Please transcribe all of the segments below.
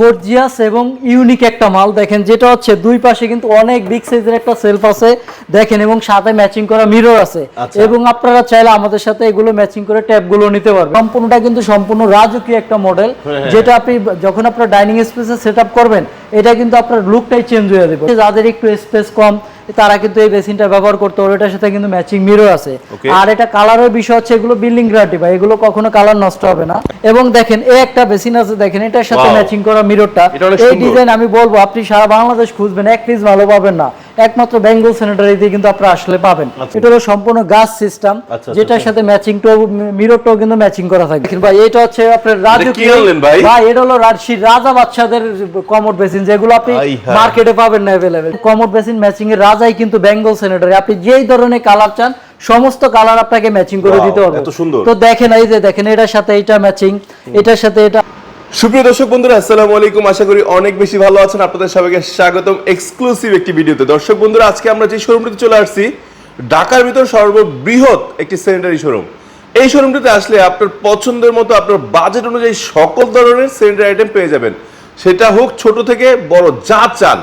Gorgeous এবং unique একটা মাল দেখেন যেটা হচ্ছে দুই পাশে কিন্তু অনেক বিগ সাইজের একটা সেলফ আছে দেখেন এবং সাথে ম্যাচিং করা মিরর আছে। আচ্ছা। এবং আপনারা চাইলে আমাদের সাথে এগুলো ম্যাচিং করে ট্যাপগুলো নিতে পারবেন। সম্পূর্ণটা কিন্তু সম্পূর্ণ রাজকীয় একটা মডেল হ্যাঁ, যেটা আপনি যখন আপনার ডাইনিং স্পেসে সেট করবেন এটা কিন্তু আপনার লুকটাই চেঞ্জ হয়ে যাবে। যাদের একটু স্পেস কম তারা কিন্তু এই বেসিনটা ব্যবহার করতে পারবে এটার সাথে কিন্তু ম্যাচিং মিরর আছে। আর এটা কালারের বিষয় হচ্ছে এগুলো বিল্ডিং গ্যারান্টি ভাই এগুলো কখনো কালার নষ্ট হবে না। এবং দেখেন এই একটা বেসিন আছে দেখেন এটার সাথে ম্যাচিং করা মিররটা এই। ডিজাইন আমি বলব আপনি সারা বাংলাদেশ খুঁজবেন এক পিস ভালো পাবেন না। একমাত্র বেঙ্গল স্যানিটারি দিয়ে কিন্তু আপনারা আসলে পাবেন। আচ্ছা। এটা হলো সম্পূর্ণ গাছ সিস্টেম আচ্ছা, যেটার আচ্ছা। সাথে ম্যাচিং তো মিররটাও কিন্তু ম্যাচিং করা থাকে ভাই এটা হচ্ছে আপনার রাজকীয় ভাই? এটা হলো রাজশাহী রাজা বাচ্চাদের কমোড বেসিন যেগুলো আপনি মার্কেটে পাবেন না অ্যাভেলেবেল কমোড বেসিন ম্যাচিং এর রাজাই কিন্তু বেঙ্গল স্যানিটারি আপনি যেই ধরনের কালার চান সমস্ত কালার আপনাকে ম্যাচিং করে দিতে হবে। তো দেখেন এই যে দেখেন এটার সাথে এটা ম্যাচিং এটার সাথে এটা সুপ্রিয় দর্শক বন্ধুরা, আসসালামু আলাইকুম। আশা করি অনেক বেশি ভালো আছেন। আপনাদের সবাইকে স্বাগতম। এক্সক্লুসিভ একটি ভিডিওতে। দর্শক বন্ধুরা, আজকে আমরা যে শোরুমটিতে চলে আসছি, ঢাকার ভিতর সর্ববৃহৎ একটি স্যানিটারি শোরুম এই শোরুমটিতে আসলে আপনার পছন্দের মতো, আপনার বাজেট অনুযায়ী সকল ধরনের স্যানিটারি আইটেম পেয়ে যাবেন। সেটা হোক ছোট থেকে বড়, যা চান।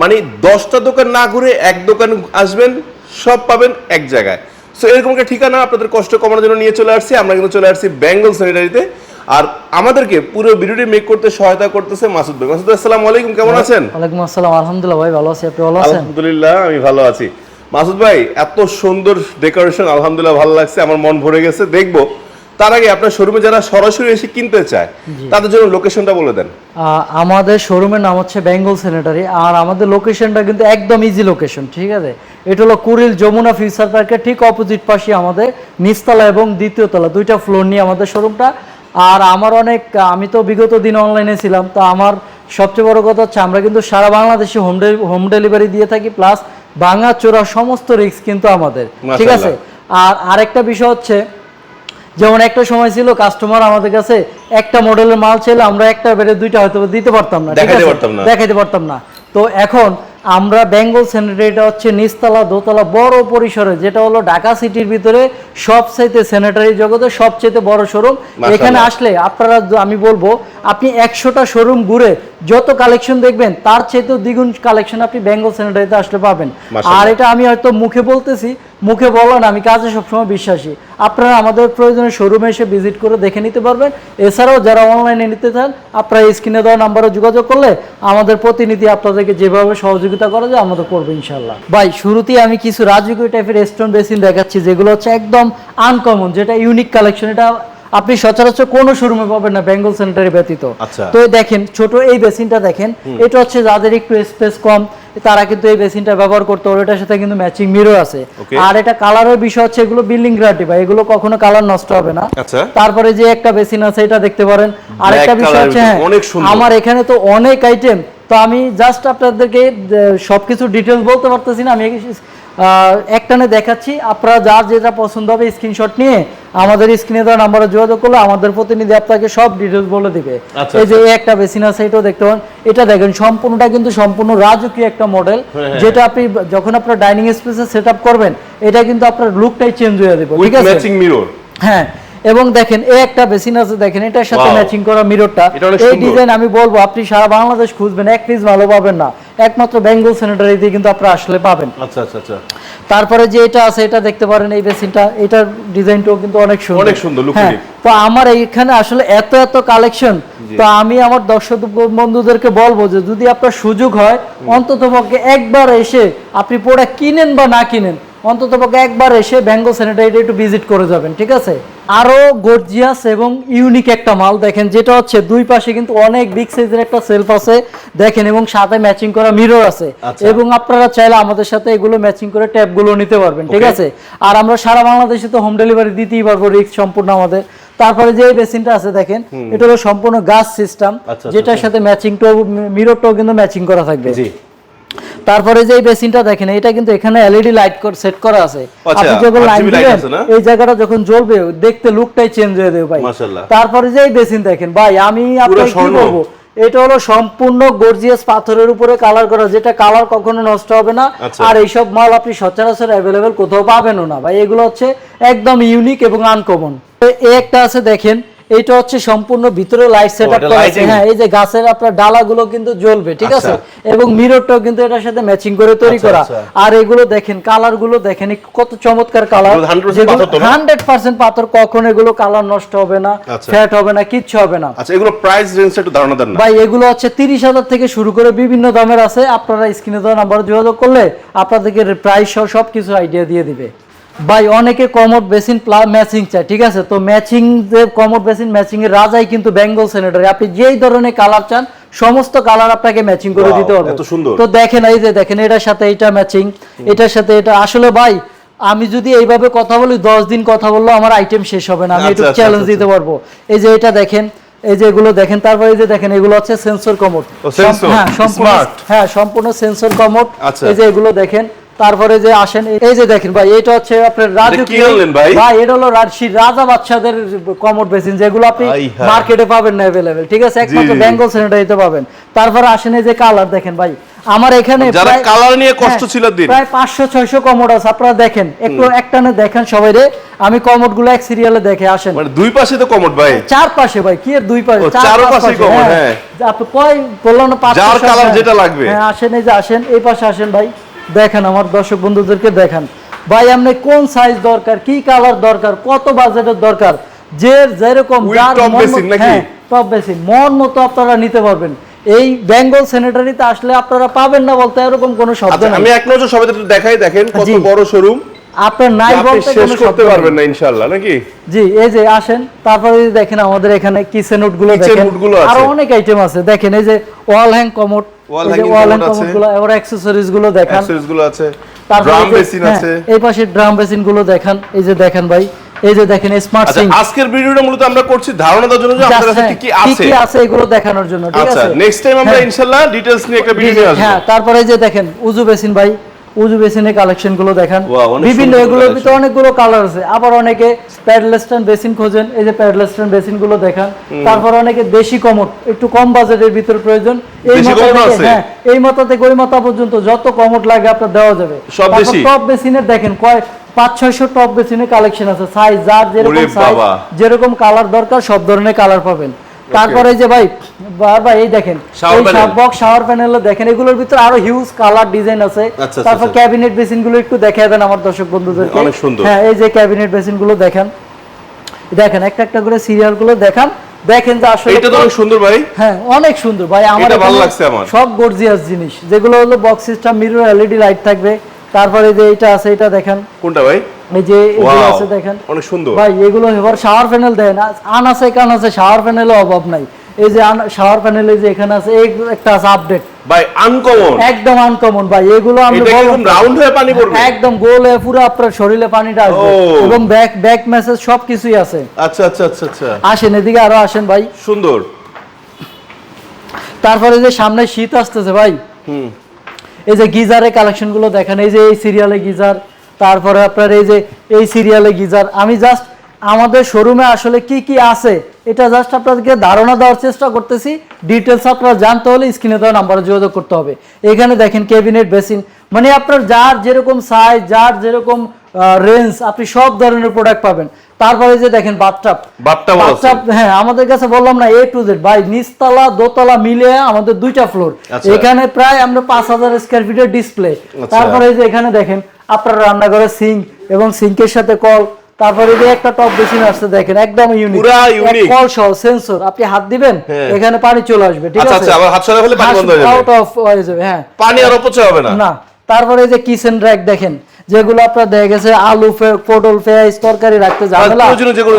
মানে দশটা দোকান না ঘুরে এক দোকান আসবেন, সব পাবেন এক জায়গায়। সো এরকম একটা ঠিকানা আপনাদের কষ্ট কমানোর জন্য নিয়ে চলে আসছি। আমরা কিন্তু চলে আসছি বেঙ্গল স্যানিটারিতে আর আমাদেরকে পুরো ভিডিওটি মেক করতে সহায়তা করতেছে মাসুদ ভাই। মাসুদ আসসালামু আলাইকুম কেমন আছেন? ওয়ালাইকুম আসসালাম আলহামদুলিল্লাহ ভাই ভালো আছি। আপনি ভালো আছেন? আলহামদুলিল্লাহ আমি ভালো আছি। মাসুদ ভাই এত সুন্দর ডেকোরেশন আলহামদুলিল্লাহ ভালো লাগছে আমার মন ভরে গেছে। দেখব তার আগে আপনার শোরুমে যারা সরাসরি এসে কিনতে চায় তাদের জন্য লোকেশনটা বলে দেন। আমাদের শোরুমের নাম হচ্ছে বেঙ্গল স্যানিটারি আর আমাদের লোকেশনটা কিন্তু একদম ইজি লোকেশন ঠিক আছে? এটা হলো কুড়িল যমুনা ফিউচার পার্কের ঠিক অপোজিট পাশে আমাদের নিচতলা এবং দ্বিতীয় তলা দুইটা ফ্লোর নিয়ে আমাদের শোরুমটা আর আমার অনেক আমি তো বিগত দিন অনলাইনে ছিলাম তো আমার সবচেয়ে বড় কথা হচ্ছে আমরা কিন্তু সারা বাংলাদেশে হোম হোম ডেলিভারি দিয়ে থাকি প্লাস ভাঙা চোরা সমস্ত রিস্ক কিন্তু আমাদের ঠিক আছে? আর আরেকটা বিষয় হচ্ছে যেমন একটা সময় ছিল কাস্টমার আমাদের কাছে একটা মডেলের মাল ছিল আমরা একটা বেড়ে দুইটা হয়তো দিতে পারতাম না। দেখাইতে পারতাম না। তো এখন আমরা বেঙ্গল স্যানিটারিটা হচ্ছে নিচতলা দোতলা বড় পরিসরে যেটা হলো ঢাকা সিটির ভিতরে সবচাইতে স্যানিটারি জগতে সবচেয়ে বড় শোরুম। এখানে আসলে আপনারা আমি বলব আপনি একশোটা শোরুম ঘুরে যত কালেকশন দেখবেন তার চাইতেও দ্বিগুণ কালেকশন আপনি বেঙ্গল স্যানিটারিতে আসলে পাবেন। আর এটা আমি হয়তো মুখে বলতেছি মুখে বলেন আমি কাজে সবসময় বিশ্বাসী। আপনারা আমাদের প্রয়োজনে শোরুমে এসে ভিজিট করে দেখে নিতে পারবেন। এছাড়াও যারা অনলাইনে নিতে চান, আপনারা স্ক্রিনে দেওয়া নাম্বারে যোগাযোগ করলে আমাদের প্রতিনিধি আপনাদেরকে যেভাবে সহযোগিতা করা যায়, আমাদের করবে ইনশাল্লাহ ভাই, শুরুতেই আমি কিছু রাজকীয় টাইপের স্টোন বেসিন দেখাচ্ছি, যেগুলো হচ্ছে একদম আনকমন যেটা ইউনিক কালেকশন এটা আপনি সচরাচর কোনো শোরুমে পাবেন না বেঙ্গল সেন্টারে ব্যতীত। আচ্ছা। তো দেখেন ছোট এই বেসিনটা দেখেন এটা হচ্ছে যাদের একটু স্পেস কম তারা কিন্তু এই বেসিনটা ব্যবহার করতে পারবে এটার সাথে কিন্তু ম্যাচিং মিরর আছে। আর এটা কালারের বিষয় হচ্ছে এগুলো বিল্ডিং গ্যারান্টি ভাই এগুলো কখনো কালার নষ্ট হবে না। আচ্ছা। তারপরে যে একটা বেসিন আছে এটা দেখতে পারেন। আর একটা বিষয় হচ্ছে হ্যাঁ। আমার এখানে তো অনেক আইটেম তো আমি জাস্ট আপনাদেরকে সবকিছু ডিটেলস বলতে পারতেছি না আমি একটানে দেখাচ্ছি। আপনারা যার যেটা পছন্দ হবে স্ক্রিনশট নিয়ে আমাদের স্ক্রিনে দেওয়া নাম্বারে যোগাযোগ করলে আমাদের প্রতিনিধি আপনাকে সব ডিটেলস বলে দিবে। আচ্ছা, এই যে একটা বেসিন আছে এটাও দেখতে পান এটা দেখেন সম্পূর্ণটা কিন্তু সম্পূর্ণ রাজকীয় একটা মডেল হ্যাঁ, যেটা আপনি যখন আপনার ডাইনিং স্পেসে সেট করবেন এটা কিন্তু আপনার লুকটাই চেঞ্জ হয়ে যাবে ঠিক আছে? ম্যাচিং মিরর হ্যাঁ এবং দেখেন এই একটা বেসিন আছে দেখেন এটার সাথে ম্যাচিং করা মিররটা এই ডিজাইন আমি বলব আপনি সারা বাংলাদেশ খুঁজবেন এক পিস ভালো পাবেন না। একমাত্র বেঙ্গল স্যানিটারি দিয়ে কিন্তু আপনারা আসলে পাবেন। আচ্ছা আচ্ছা আচ্ছা। তারপরে যে এটা আছে এটা দেখতে পারেন এই বেসিনটা এটার ডিজাইনটাও কিন্তু অনেক সুন্দর। অনেক সুন্দর, হ্যাঁ তো আমার এইখানে আসলে এত এত কালেকশন তো আমি আমার দর্শক বন্ধুদেরকে বলব যে যদি আপনার সুযোগ হয় অন্তত পক্ষে একবার এসে আপনি প্রোডাক্ট কিনেন বা না কিনেন অন্তত পক্ষে একবার এসে বেঙ্গল স্যানিটারি একটু ভিজিট করে যাবেন ঠিক আছে? আরও গর্জিয়াস এবং ইউনিক একটা মাল দেখেন যেটা হচ্ছে দুই পাশে কিন্তু অনেক বিগ সাইজের একটা সেলফ আছে দেখেন এবং সাথে ম্যাচিং করা মিরর আছে। আচ্ছা। এবং আপনারা চাইলে আমাদের সাথে এগুলো ম্যাচিং করে ট্যাবগুলো নিতে পারবেন ঠিক আছে? আর আমরা সারা বাংলাদেশে তো হোম ডেলিভারি দিতেই পারব রিক্স সম্পূর্ণ আমাদের। তারপরে যে বেসিনটা আছে দেখেন এটা হলো সম্পূর্ণ গাছ সিস্টেম আচ্ছা, যেটার আচ্ছা। সাথে ম্যাচিং টো মিররটাও কিন্তু ম্যাচিং করা থাকবে। তারপরে যে বেসিনটা দেখেন এটা কিন্তু এখানে এলইডি লাইট সেট করা আছে। আচ্ছা, আপনি যখন লাইট দিবেন? এই জায়গাটা যখন জ্বলবে দেখতে লুকটাই চেঞ্জ হয়ে যাবে ভাই। তারপরে যে বেসিন দেখেন ভাই আমি আপনাকে কি বলব? এটা হলো সম্পূর্ণ গর্জিয়াস পাথরের উপরে কালার করা যেটা কালার কখনো নষ্ট হবে না। আচ্ছা। আর এইসব মাল আপনি সচরাচর অ্যাভেলেবেল কোথাও পাবেনও না। ভাই এগুলো হচ্ছে একদম ইউনিক এবং আনকমন একটা আছে দেখেন এইটা হচ্ছে সম্পূর্ণ ভিতরে লাইট সেট আপ এটা করা আছে। হ্যাঁ এই যে গাছের আপনার ডালাগুলো কিন্তু জ্বলবে ঠিক আছে? আচ্ছা। এবং মিররটাও কিন্তু এটার সাথে ম্যাচিং করে তৈরি আচ্ছা, করা। আচ্ছা। আর এগুলো দেখেন কালারগুলো দেখেন কত চমৎকার কালার 100% পাথর কখন এগুলো কালার নষ্ট হবে না। ফ্যাট হবে না কিচ্ছু হবে না। আচ্ছা এগুলো প্রাইস রেঞ্জটা একটু ধারণা দেন ভাই এগুলো হচ্ছে তিরিশ হাজার থেকে শুরু করে বিভিন্ন দামের আছে। আপনারা স্ক্রিনে দেওয়া নাম্বারে যোগাযোগ করলে আপনাদেরকে প্রাইস সহ সব কিছু আইডিয়া দিয়ে দিবে। ভাই অনেকে কমোড বেসিন ম্যাচিং চায় ঠিক আছে? তো ম্যাচিং যে কমোড বেসিন ম্যাচিং এর রাজাই কিন্তু বেঙ্গল সেনেটারি আপনি যেই ধরনের কালার চান সমস্ত কালার আপনাকে ম্যাচিং করে দিতে সুন্দর। তো দেখেন এই যে দেখেন এটার সাথে এটা ম্যাচিং এটার সাথে এটা। আসলে ভাই আমি যদি এইভাবে কথা বলি দশ দিন কথা বললেও আমার আইটেম শেষ হবে না। আমি আচ্ছা, একটু আচ্ছা, চ্যালেঞ্জ আচ্ছা, দিতে পারব। এই যে এটা দেখেন এই যে এগুলো দেখেন তারপরে এই যে দেখেন এগুলো হচ্ছে সেন্সর কমোড। হ্যাঁ সম্পূর্ণ হ্যাঁ সম্পূর্ণ সেন্সর কমোড। আচ্ছা। এই যে এগুলো দেখেন তারপরে যে আসেন এই যে দেখেন ভাই এটা হচ্ছে আপনার রাজু কি আনলেন ভাই? এটা হলো রাজশাহী রাজা বাচ্চাদের কমোড বেসিন যেগুলো আপনি হ্যাঁ। মার্কেটে পাবেন না অ্যাভেলেবেল ঠিক আছে একমাত্র। বেঙ্গল স্যানিটারিতে পাবেন তারপরে আসেন এই যে কালার দেখেন ভাই আমার এখানে যারা কালার নিয়ে কষ্ট হ্যাঁ, ছিল দিন প্রায় পাঁচশো ছয়শো কমোড আছে আপনারা দেখেন একটু একটানে দেখেন সবাই রে আমি কমোডগুলো এক সিরিয়ালে দেখে আসেন মানে দুই পাশে তো কমোড ভাই চার পাশে ভাই কি এর দুই পাশে চার পাশে, common, হ্যাঁ। হ্যাঁ। আপনি কয় বললাম না পাঁচ যার আসেন। যেটা লাগবে। হ্যাঁ আসেন এই যে আসেন এই পাশে আসেন ভাই দেখেন আমার দর্শক বন্ধুদেরকে দেখান। ভাই আপনি কোন সাইজ দরকার? কি কালার দরকার? কত বাজেটের দরকার? যে যেরকম মন মতো- হ্যাঁ টপ মন মতো আপনারা নিতে পারবেন। এই বেঙ্গল স্যানিটারিতে আসলে আপনারা পাবেন না বলতে এরকম কোনো শব্দ আচ্ছা আমি এক নজর সবাই দেখাই দেখেন কত বড় শোরুম আপনার নাই বলতে শেষ করতে পারবেন না ইনশাআল্লাহ নাকি? জি এই যে আসেন তারপরে দেখেন আমাদের এখানে কিচেন উডগুলো দেখেন। আছে। অনেক আইটেম আছে। দেখেন এই যে wall hang commode wall hanging আছে। অ্যাকসেসরিজগুলো দেখান। অ্যাকসেসরিজগুলো আছে ড্রাম বেসিন হ্যাঁ, আছে। এই পাশে ড্রাম বেসিনগুলো দেখান। এই যে দেখেন ভাই। এই যে দেখেন স্মার্ট আচ্ছা সিঙ্ক আজকের ভিডিওটা মূলত আমরা করছি ধারণা দেওয়ার জন্য যে আপনাদের কাছে কি কি হ্যাঁ, কি আছে? কি আছে এগুলো দেখানোর জন্য ঠিক আচ্ছা আছে? নেক্সট টাইম আমরা হ্যাঁ। ইনশাআল্লাহ ডিটেইলস নিয়ে একটা ভিডিও নিয়ে আসব। হ্যাঁ তারপরে এই যে দেখেন উজু বেসিন ভাই। উজু বেসিনের কালেকশনগুলো দেখান বিভিন্ন এগুলোর ভিতরে অনেকগুলো কালার আছে। আবার অনেকে প্যাডলেস্টান বেসিন খোঁজেন। এই যে প্যাডলেস্টান বেসিনগুলো দেখান। তারপর অনেকে দেশি কমোড একটু কম বাজেটের ভিতর প্রয়োজন। এই মাথা থেকে আছে? হ্যাঁ এই মাথা থেকে ওই মাথা পর্যন্ত যত কমোড লাগে আপনার দেওয়া যাবে। সব বেসিনের দেখেন কয় পাঁচ ছয়শো টপ বেসিনের কালেকশন আছে। সাইজ যার যেরকম সাইজ যেরকম কালার দরকার সব ধরনের কালার পাবেন। তারপরে যে ভাই ভাই এই দেখেন এই। বক্স শাওয়ার প্যানেল দেখেন এগুলোর ভিতরে আরও হিউজ কালার ডিজাইন আছে। আচ্ছা, তারপর আচ্ছা। ক্যাবিনেট বেসিনগুলো একটু দেখায় দেন আমার দর্শক বন্ধুদেরকে। অনেক সুন্দর। হ্যাঁ এই যে ক্যাবিনেট বেসিনগুলো দেখেন। দেখেন একটা একটা করে সিরিয়ালগুলো দেখান। দেখেন যে আসলে এইটা তো অনেক সুন্দর ভাই। হ্যাঁ অনেক সুন্দর। ভাই আমার এটা ভালো লাগছে আমার। সব গর্জিয়াস জিনিস। যেগুলো হলো box system mirror LED light থাকবে। তারপরে যে এটা আছে এটা দেখেন। কোনটা ভাই? এই যে এগুলো আছে দেখেন। অনেক সুন্দর। ভাই এগুলো এবার শাওয়ার প্যানেল দেন আন আছে কান আছে শাওয়ার প্যানেলে অভাব নাই। এই যে শাওয়ার প্যানেলে যে এখানে আছে এই একটা আছে আপডেট ভাই আনকমন একদম আনকমন ভাই। এগুলো আমি একদম রাউন্ড হয়ে পানি পড়বে? একদম গোল হয়ে পুরো আপনার শরীরে পানিটা আসবে। এবং ব্যাক ব্যাক মেসেজ সব কিছুই আছে। আচ্ছা আচ্ছা আচ্ছা আচ্ছা। আসেন এদিকে আরও আসেন ভাই। সুন্দর। তারপরে যে সামনে শীত আসতেছে ভাই। হুম। এই যে গিজারের কালেকশনগুলো দেখেন, এই যে এই সিরিয়ালে গিজার, তারপরে আপনার এই যে এই সিরিয়ালে গিজার। আমি জাস্ট আমাদের শোরুমে আসলে কি কি আছে, এটা জাস্ট আপনাদেরকে ধারণা দেওয়ার চেষ্টা করতেছি। ডিটেলস আপনারা জানতে হলে স্ক্রিনে দেওয়া নাম্বারে যোগাযোগ করতে হবে। এখানে দেখেন ক্যাবিনেট বেসিন মানে আপনার যার যেরকম সাইজ যার যেরকম রেঞ্জ আপনি সব ধরনের প্রোডাক্ট পাবেন। তারপরে যে দেখেন আছে। বাথটাব হ্যাঁ আমাদের কাছে বললাম না এ টু জেড ভাই নিচতলা দোতলা মিলে আমাদের দুইটা ফ্লোর আচ্ছা। এখানে প্রায় আমরা পাঁচ হাজার স্কোয়ার ফিটের ডিসপ্লে আচ্ছা। তারপরে যে এখানে দেখেন আপনার রান্নাঘরের সিঙ্ক এবং সিঙ্কের সাথে কল। তারপরে যে একটা টপ বেসিন আসছে দেখেন একদম ইউনিক পুরা unique। কল সহ সেন্সর আপনি হাত দিবেন হ্যাঁ। এখানে পানি চলে আসবে ঠিক আচ্ছা আছে? আচ্ছা আবার হাত সরা ফেলে পানি বন্ধ হয়ে যাবে। আউট অফ হয়ে যাবে হ্যাঁ। পানি আর অপচয় হবে না। না তারপরে যে কিচেন র্যাক দেখেন যেগুলো আপনার দেখা গেছে আলু পটল পেঁয়াজ তরকারি রাখতে ঝামেলা।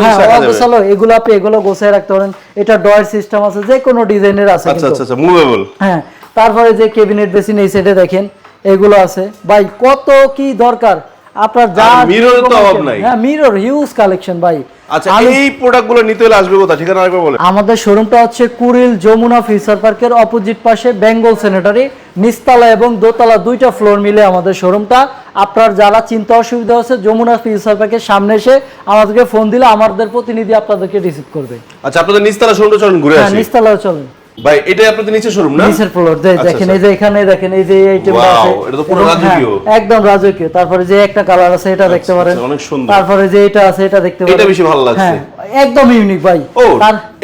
হ্যাঁ, যাবে। এগুলো আপনি এগুলো গোছায় রাখতে পারেন। এটা ডয়ের সিস্টেম আছে যে কোনো ডিজাইনের আছে আচ্ছা। আচ্ছা আচ্ছা মুভেবল হ্যাঁ তারপরে যে ক্যাবিনেট বেসিন এই সেটে দেখেন এগুলো আছে। ভাই কত কি দরকার? আপনার যা এর তো অভাব নাই। হ্যাঁ মিরর হিউজ কালেকশন ভাই। আচ্ছা এই প্রোডাক্টগুলো নিতে হলে আসবে কোথা ঠিকানা আরেকবার আমাদের শোরুমটা হচ্ছে কুড়িল যমুনা ফিউচার পার্কের অপোজিট পাশে বেঙ্গল সেনেটারি নিচতলা এবং দোতলা দুইটা ফ্লোর মিলে আমাদের শোরুমটা আপনার যারা চিন্তা অসুবিধা আছে যমুনা ফিউচার পার্কের সামনে এসে আমাদেরকে ফোন দিলে আমাদের প্রতিনিধি আপনাদেরকে রিসিভ করবে। আচ্ছা আপনাদের নিচতলা শোরুমটা চলুন ঘুরে হ্যাঁ আসি। নিচতলা চলেন। ভাই এটা আপনাদের নিচে শোরুম না নিচের ফ্লোর আচ্ছা, দেখেন আচ্ছা। এই যে এখানে দেখেন এই যে এই আইটেমটা আছে এটা তো পুরো হ্যাঁ, রাজকীয়। একদম রাজকীয় তারপরে যে একটা কালার আছে এটা দেখতে পারেন আচ্ছা, অনেক সুন্দর। তারপরে যে এটা আছে এটা দেখতে পারেন এটা বেশি ভালো লাগছে। হ্যাঁ একদম ইউনিক ভাই। ও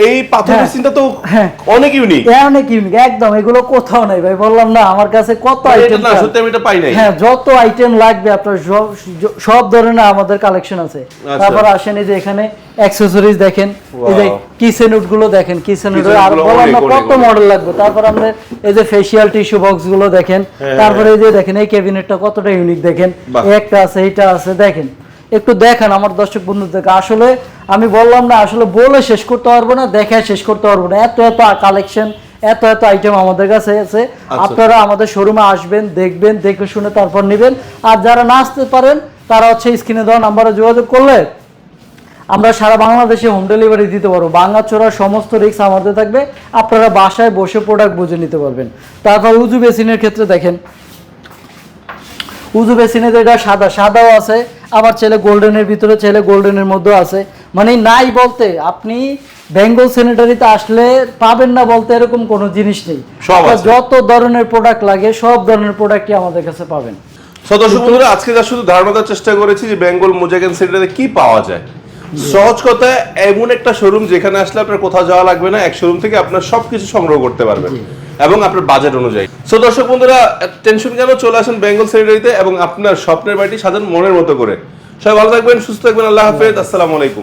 এই পাথর হ্যাঁ। মেশিনটা তো হ্যাঁ। অনেক ইউনিক এ অনেক ইউনিক একদম এগুলো কোথাও নাই ভাই বললাম না আমার কাছে কত আইটেম না সত্যি আমি এটা পাই নাই। হ্যাঁ যত আইটেম লাগবে আপনার সব সব ধরনের আমাদের কালেকশন আছে। আচ্ছা। তারপর আসেন এই যে এখানে অ্যাকসেসরিজ দেখেন এই যে কিচেন উডগুলো দেখেন কিচেন উড আর বললাম না কত মডেল লাগবে। তারপর আমরা এই যে ফেসিয়াল টিস্যু বক্সগুলো দেখেন হ্যাঁ, তারপরে এই যে দেখেন এই ক্যাবিনেটটা কতটা ইউনিক দেখেন। একটা আছে এটা আছে দেখেন। একটু দেখেন আমার দর্শক বন্ধু দেখে আসলে আমি বললাম না আসলে বলে শেষ করতে পারব না দেখে শেষ করতে পারব না। এত এত কালেকশন এত এত আইটেম আমাদের কাছে আছে। আপনারা আমাদের শোরুমে আসবেন দেখবেন দেখে শুনে তারপর নেবেন। আর যারা না আসতে পারেন তারা হচ্ছে স্ক্রিনে দেওয়া নাম্বারে যোগাযোগ করলে আমরা সারা বাংলাদেশে হোম ডেলিভারি দিতে পারব। বাঙ্গাচোরার সমস্ত রিক্স আমাদের থাকবে। আপনারা বাসায় বসে প্রোডাক্ট বুঝে নিতে পারবেন। তারপর উজু বেসিনের ক্ষেত্রে দেখেন। উজু বেসিনে তো এটা সাদা সাদাও আছে। আবার ছেলে গোল্ডেনের ভিতরে ছেলে গোল্ডেনের মধ্যেও আছে। মানে নাই বলতে আপনি বেঙ্গল স্যানিটারিতে আসলে পাবেন না বলতে এরকম কোনো জিনিস নেই। যত ধরনের প্রোডাক্ট লাগে সব ধরনের প্রোডাক্টই আমাদের কাছে পাবেন। দর্শক বন্ধুরা আজকে যা শুধু ধারণা দেওয়ার চেষ্টা করেছি যে বেঙ্গল মোজাকেন সেন্টারে কি পাওয়া যায়। সহজ কথায় এমন একটা শোরুম যেখানে আসলে আপনার কোথাও যাওয়া লাগবে না এক শোরুম থেকে আপনার সবকিছু সংগ্রহ করতে পারবেন। এবং আপনার বাজেট অনুযায়ী। সো দর্শক বন্ধুরা টেনশন কেন? চলে আসেন বেঙ্গল সেন্টারিতে এবং আপনার স্বপ্নের বাড়িটি সাধারণ মনের মতো করে। সবাই ভালো থাকবেন, সুস্থ থাকবেন, আল্লাহ হাফেজ, আসসালামু আলাইকুম।